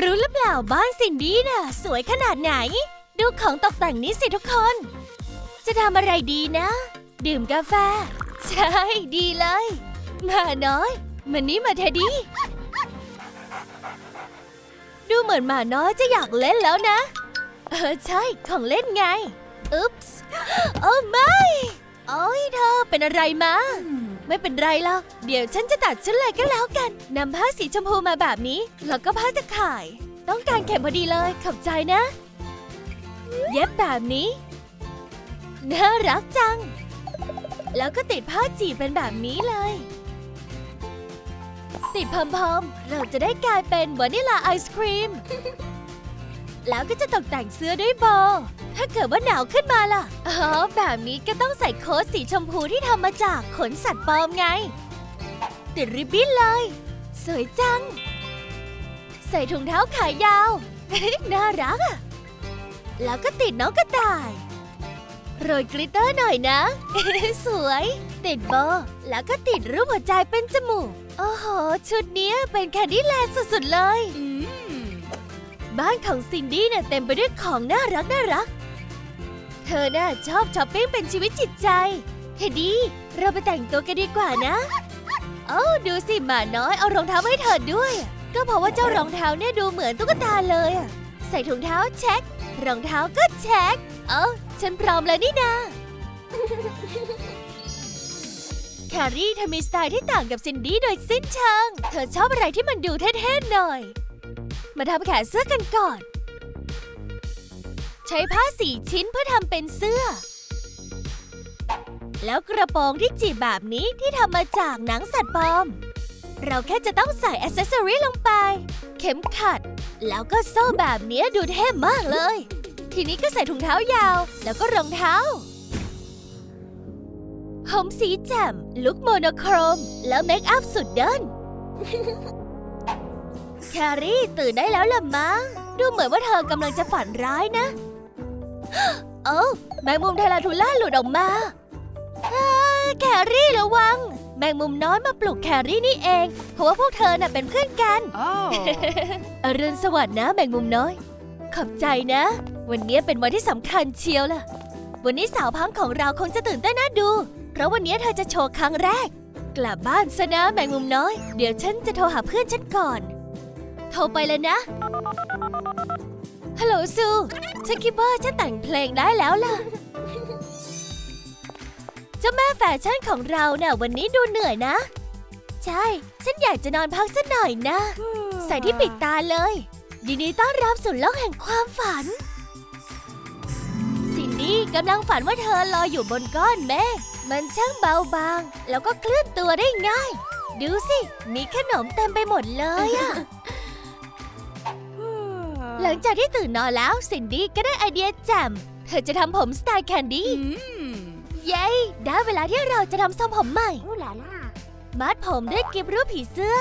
รู้หรือเปล่าบ้านซินดี้น่ะ สวยขนาดไหน ดูของตกแต่งนี้สิทุกคน จะทำอะไรดีนะ ดื่มกาแฟ ใช่ ดีเลย มาน้อย มันนี้มาเทดดี้ดูเหมือนหมาน้อยจะอยากเล่นแล้วนะ เออใช่ ของเล่นไง อุ๊ปส์ โอ้ไม่ โอ้ยเธอเป็นอะไรมา ไม่เป็นไรหรอก เดี๋ยวฉันจะตัดชุดเลยก็แล้วกันนำผ้าสีชมพูมาแบบนี้ แล้วก็ผ้าตะข่าย ต้องการเข็มพอดีเลย ขอบใจนะ เย็บแบบนี้ น่ารักจัง แล้วก็ติดผ้าจีบเป็นแบบนี้เลย ติดพอมๆเราจะได้กลายเป็นวานิลาไอศครีม แล้วก็จะตกแต่งเสื้อด้วยโบ ถ้าเกิดว่าหนาวขึ้นมาล่ะอ๋อแบบนี้ก็ต้องใส่โค้ทสีชมพูที่ทำมาจากขนสัตว์ปลอมไง ติดริบบิ้นเลย สวยจัง ใส่ถุงเท้าขายาว น่ารักอะแล้วก็ติดน้องกระต่าย โรยกลิตเตอร์หน่อยนะ สวย ติดโบว์แล้วก็ติดรูปหัวใจเป็นจมูก โอ้โห ชุดเนี้ยเป็นแคนดี้แลนด์สุดๆเลย บ้านของซินดี้เนี่ยเต็มไปด้วยของน่ารักน่ารัก เธอน่ะชอบช้อปปิ้งเป็นชีวิตจิตใจ เฮดดี้ เราไปแต่งตัวกันดีกว่านะโอ้าดูสิหมาน้อยเอารองเท้าให้เธอด้วย ก็เพราะว่าเจ้ารองเท้าเนี่ยดูเหมือนตุ๊กตาเลยอะใส่ถุงเท้าเช็ค รองเท้าก็เช็ค เอ้าฉันพร้อมแล้วนี่นาแครี่เธอมีสไตล์ที่ต่างกับซินดี้โดยสิ้นเชิง เธอชอบอะไรที่มันดูเท่ๆหน่อย มาทำแขนเสื้อกันก่อน ช้ผ้าสีชิ้นเพื่อทำเป็นเสื้อ แล้วกระโปรงที่จีบแบบนี้ที่ทำมาจากหนังสัตว์ปลอม เราแค่จะต้องใส่อ c เซสซอรีลงไป เข็มขัด แล้วก็โซ่แบบนี้ดูเท่มากเลย ทีนี้ก็ใส่ถุงเท้ายาว แล้วก็รองเท้าผมสีแจ่มลุคโมโนโครม แล้วเมคอัพสุดเดินแครี่ตื่นได้แล้วล่ะมั้ง ดูเหมือนว่าเธอกำลังจะฝันร้ายนะ เอ้าแมงมุมเทลาทูล่าหลุดออกมาอ้าแครี่ระวัง แมงมุมน้อยมาปลุกแครี่นี่เอง เพราะว่าพวกเธอน่ะเป็นเพื่อนกัน Oh. อรุณสวัสดิ์นะแมงมุมน้อย ขอบใจนะ วันนี้เป็นวันที่สำคัญเชียวล่ะ วันนี้สาวพังของเราคงจะตื่นเต้นน่าดู เพราะวันนี้เธอจะโชว์ครั้งแรก กลับบ้านซะนะแมงมุมน้อย เดี๋ยวฉันจะโทรหาเพื่อนฉันก่อน โทรไปเลยนะ ฮัลโหลซู ฉันคิดว่าฉันแต่งเพลงได้แล้วล่ะ เจ้าแม่แฟชั่นของเราเน่ะวันนี้ดูเหนื่อยนะ ใช่ ฉันอยากจะนอนพักสักหน่อยนะ ใส่ที่ปิดตาเลย ยินดีต้อนรับสู่โลกแห่งความฝัน ซินดี้กำลังฝันว่าเธอลอยอยู่บนก้อนเมฆ มันช่างเบาบาง แล้วก็เคลื่อนตัวได้ง่าย ดูสิ มีขนมเต็มไปหมดเลยอะ หลังจากที่ตื่นนอนแล้วซินดี้ก็ได้ไอเดียแจ่ม เธอจะทำผมสไตล์แคนดี้ Mm. เย้ได้เวลาที่เราจะทำทรงผมใหม่ Ooh la la. มัดผมด้วยกิบรูปผีเสื้อ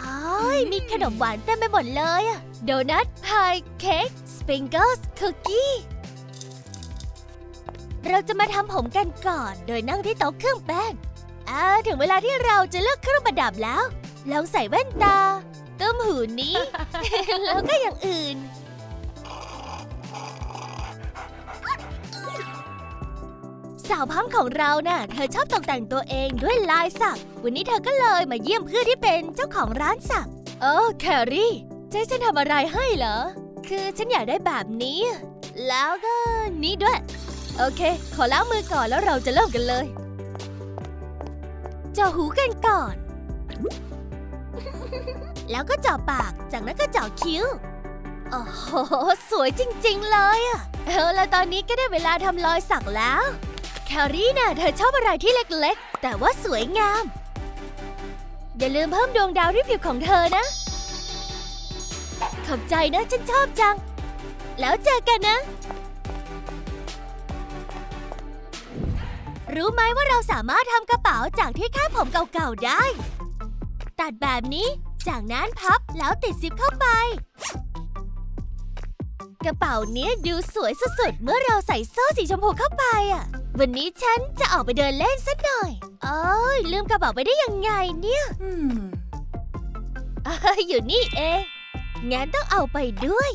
อ้อยมีขนมหวานเต็มไปหมดเลยอะโดนัทพายเค้กสปริงเกิลส์คุกกี้เราจะมาทำผมกันก่อน โดยนั่งที่โต๊ะเครื่องแป้งอ่าถึงเวลาที่เราจะเลือกเครื่องประดับแล้วลองใส่แว่นตา ต้มหูนี้ แล้วก็อย่างอื่น สาวพังของเราน่ะ เธอชอบตกแต่งตัวเองด้วยลายสัก วันนี้เธอก็เลยมาเยี่ยมเพื่อนที่เป็นเจ้าของร้านสัก เออแครี่จะให้ฉันทำอะไรให้เหรอ คือฉันอยากได้แบบนี้ แล้วก็นี่ด้วย โอเค ขอล้างมือก่อนแล้วเราจะเริ่มกันเลยเจาะหูกันก่อน แล้วก็เจาะปากจากนั้นก็เจาะคิ้ว โอ้โห สวยจริงๆเลยอะเออแล้วตอนนี้ก็ได้เวลาทำรอยสักแล้ว แครี่น่ะเธอชอบอะไรที่เล็กๆ แต่ว่าสวยงาม อย่าลืมเพิ่มดวงดาวที่ผิวของเธอนะ ขอบใจนะฉันชอบจัง แล้วเจอกันนะ รู้ไหมว่าเราสามารถทำกระเป๋าจากที่คาดผมเก่าๆได้ ตัดแบบนี้ จากนั้นพับแล้วติดซิปเข้าไป กระเป๋าเนี้ยดูสวยสุดๆ เมื่อเราใส่โซ่สีชมพูเข้าไปอะ วันนี้ฉันจะออกไปเดินเล่นสักหน่อยโอ้ยลืมกระเป๋าไปได้ยังไงเนี่ย Hmm. อ่าอยู่นี่เองงั้นต้องเอาไปด้วย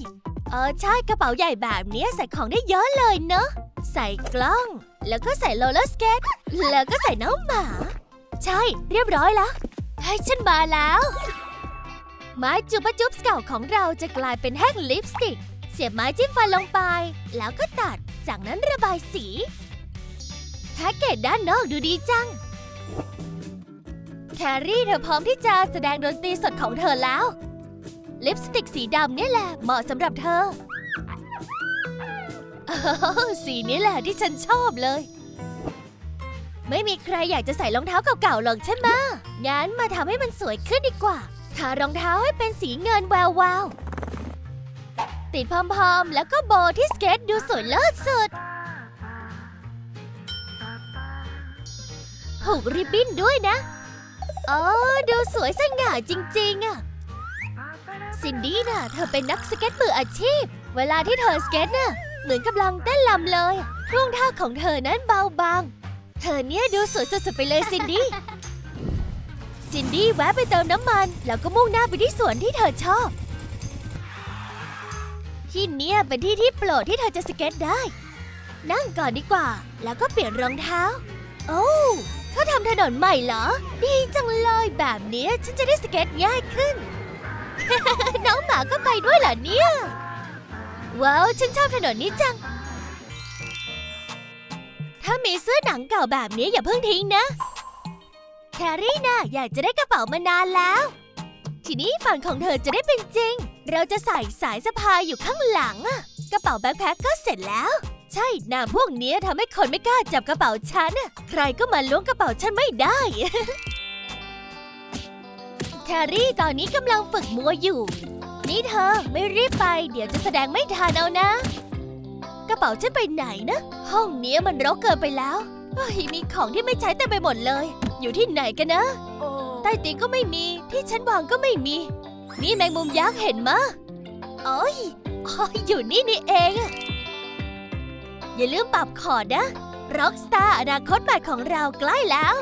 เออใช่กระเป๋าใหญ่แบบเนี้ยใส่ของได้เยอะเลยเนอะใส่กล้อง แล้วก็ใส่โรลเลอร์สเก็ตแล้วก็ใส่น้องหมา ใช่ เรียบร้อยแล้ว ให้ยฉันมาแล้ว ไม้จุบปะจุบเก่าของเราจะกลายเป็นแท่งลิปสติก เสียบไม้จิ้มฟันลงไป แล้วก็ตัด จากนั้นระบายสีแพ็กเกจด้านนอกดูดีจัง แครี่เธอพร้อมที่จะแสดงดนตรีสดของเธอแล้ว ลิปสติกสีดำนี่แหละเหมาะสำหรับเธออสีนี้แหละที่ฉันชอบเลย ไม่มีใครอยากจะใส่รองเท้าเก่าๆหรอกใช่ไหมงั้นมาทำให้มันสวยขึ้นดีกว่า ทารองเท้าให้เป็นสีเงินแวววาวติดพอมๆ แล้วก็โบที่สเก็ตดูสวยเลิศสุด ผูกริบบิ้นด้วยนะเออดูสวยสง่าจริงๆอะซินดี้น่ะ เธอเป็นนักสเก็ตมืออาชีพ เวลาที่เธอสเก็ตน่ะ เหมือนกำลังเต้นลำเลยท่วงท่าของเธอนั้นเบาบาง เธอเนี่ยดูสวยสุดๆไปเลยซินดี้ ซินดี้แวะไปเติมน้ำมัน แล้วก็มุ่งหน้าไปที่สวนที่เธอชอบ ที่เนี่ยเป็นที่ที่โปรดที่เธอจะสเก็ตได้ นั่งก่อนดีกว่า แล้วก็เปลี่ยนรองเท้า โอ้เขาทำถนนใหม่เหรอ ดีจังเลยแบบนี้ฉันจะได้สเก็ตง่ายขึ้น น้องหมาก็ไปด้วยเหรอเนี่ย ว้าว ฉันชอบถนนนี้จัง ถ้ามีเสื้อหนังเก่าแบบนี้อย่าเพิ่งทิ้งนะ แครี่น่ะอยากจะได้กระเป๋ามานานแล้ว ทีนี้ฝันของเธอจะได้เป็นจริง เราจะใส่สายสะพายอยู่ข้างหลังอะกระเป๋าแบ็คแพ็คก็เสร็จแล้ว ใช่น้าพวกนี้ทำให้คนไม่กล้าจับกระเป๋าฉันน่ะใครก็มาล้วงกระเป๋าฉันไม่ได้ แครี่ตอนนี้กำลังฝึกมัวอยู่ นี่เธอไม่รีบไป เดี๋ยวจะแสดงไม่ทันเอานะ กระเป๋าฉันไปไหนนะ ห้องเนี้ยมันรกเกินไปแล้วเฮ้ยมีของที่ไม่ใช้เต็มไปหมดเลย อยู่ที่ไหนกันนะ ใต้เตียงก็ไม่มี ที่ฉันวางก็ไม่มี นี่แมงมุมยักษ์เห็นมะโอ้ยอ๋ออยู่นี่นี่เองอะอย่าลืมปรับคอร์ดนะร็อกสตาร์อนาคตใหม่ของเราใกล้แล้ว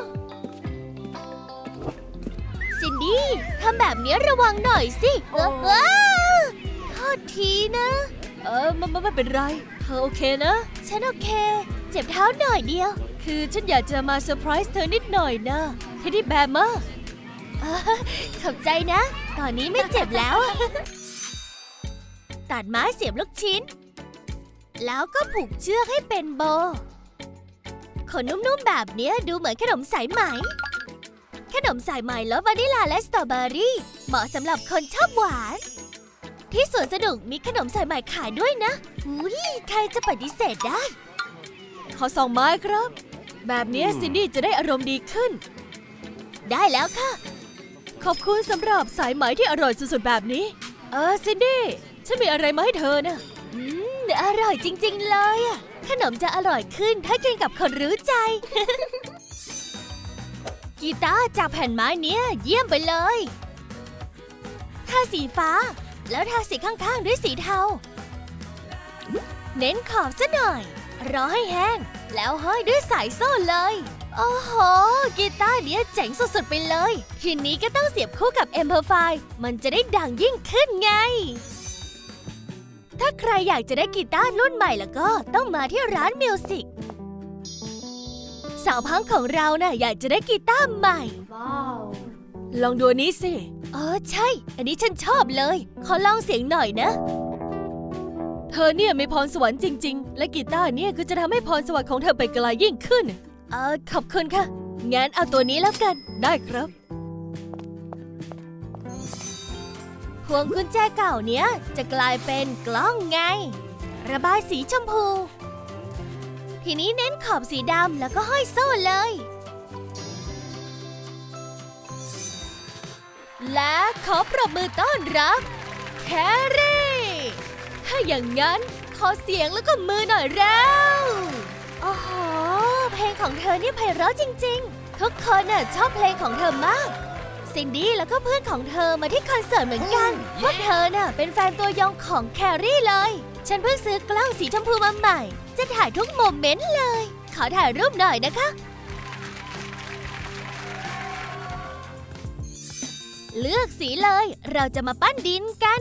ซินดี้ทำแบบนี้ระวังหน่อยสิเออเออโทษทีนะ เออไม่ไม่ไม่เป็นไร เธอโอเคนะ ฉันโอเค เจ็บเท้าหน่อยเดียว คือฉันอยากจะมาเซอร์ไพรส์เธอนิดหน่อยนะเทดดี้แบร์มอ่าขอบใจนะ ตอนนี้ไม่เจ็บแล้ว ตัดไม้เสียบลูกชิ้น แล้วก็ผูกเชือกให้เป็นโบ ขนนุ่มๆแบบนี้ดูเหมือนขนมสายไหม ขนมสายไหมรสวานิลาและสตรอเบอรี่ เหมาะสำหรับคนชอบหวาน ที่สวนสนุกมีขนมสายไหมขายด้วยนะอุ้ยใครจะปฏิเสธได้ ขอสองไม้ครับ แบบนี้ซินดี้จะได้อารมณ์ดีขึ้น ได้แล้วค่ะ ขอบคุณสำหรับสายไหมที่อร่อยสุดๆแบบนี้ เออซินดี้ฉันมีอะไรมาให้เธอนะอืมอร่อยจริง ๆ เลยอะขนมจะอร่อยขึ้นถ้ากินกับคนรู้ใจ กีตาร์จากแผ่นไม้เนี้ยเยี่ยมไปเลยทาสีฟ้า แล้วทาสีข้างๆด้วยสีเทา เน้นขอบซะหน่อย รอให้แห้ง แล้วห้อยด้วยสายโซ่เลย โอ้โห กีตาร์เนี้ยเจ๋งสุดๆไปเลย ทีนี้ก็ต้องเสียบคู่กับ a m p l i f y มันจะได้ดังยิ่งขึ้นไง ถ้าใครอยากจะได้กีตาร์รุ่นใหม่แล้วก็ต้องมาที่ร้านมิวสิกสาวพังของเราน่ะอยากจะได้กีตาร์ใหม่ลองดูอันนี้สิ เออใช่ อันนี้ฉันชอบเลย ขอลองเสียงหน่อยนะ เธอเนี่ยมีพรสวรรค์จริง ๆ และกีตาร์เนี่ยก็จะทำให้พรสวรรค์ของเธอไปไกลยิ่งขึ้น เออขอบคุณค่ะ งั้นเอาตัวนี้แล้วกัน ได้ครับ พวงกุญแจเก่าเนี้ยจะกลายเป็นกล้องไง ระบายสีชมพู ทีนี้เน้นขอบสีดำแล้วก็ห้อยโซ่เลย และขอปรบมือต้อนรับแครี่ถ้าอย่างนั้นขอเสียงแล้วก็มือหน่อยแล้วโอ้โหเพลงของเธอเนี่ยไพเราะจริง ๆ ทุกคนน่ะชอบเพลงของเธอมากซินดี้แล้วก็เพื่อนของเธอมาที่คอนเสิร์ตเหมือนกันพวกเธอน่ะเป็นแฟนตัวยงของแครี่เลย ฉันเพิ่งซื้อกล้องสีชมพูมาใหม่ จะถ่ายทุกโมเมนต์เลย ขอถ่ายรูปหน่อยนะคะ เลือกสีเลย เราจะมาปั้นดินกัน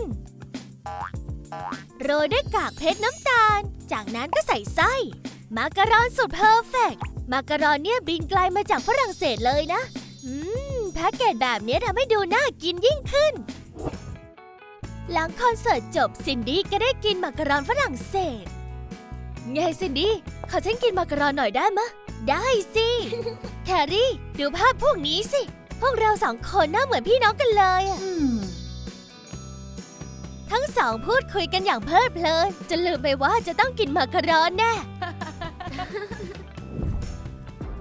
โรยด้วยกากเพชรน้ำตาล จากนั้นก็ใส่ไส้ มาการอนสุดเพอร์เฟกต์มาการอนเนี่ยบินไกลมาจากฝรั่งเศสเลยนะ อืม แพ็กเกจแบบนี้ทำให้ดูน่ากินยิ่งขึ้น หลังคอนเสิร์ตจบซินดี้ก็ได้กินมาการอนฝรั่งเศส ไงซินดี้ขอฉันกินมาการอนหน่อยได้มะ ได้สิ แครี่ ดูภาพพวกนี้สิ พวกเราสองคนหน้าเหมือนพี่น้องกันเลยอะทั้งสองพูดคุยกันอย่างเพลิดเพลินจนลืมไปว่าจะต้องกินมาการอนแน่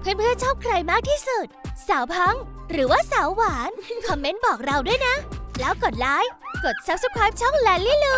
เพื่อนๆชอบใครมากที่สุด สาวพัง หรือว่าสาวหวาน คอมเมนต์บอกเราด้วยนะ แล้วกดไลค์ กด subscribe ช่องแลลี่ลู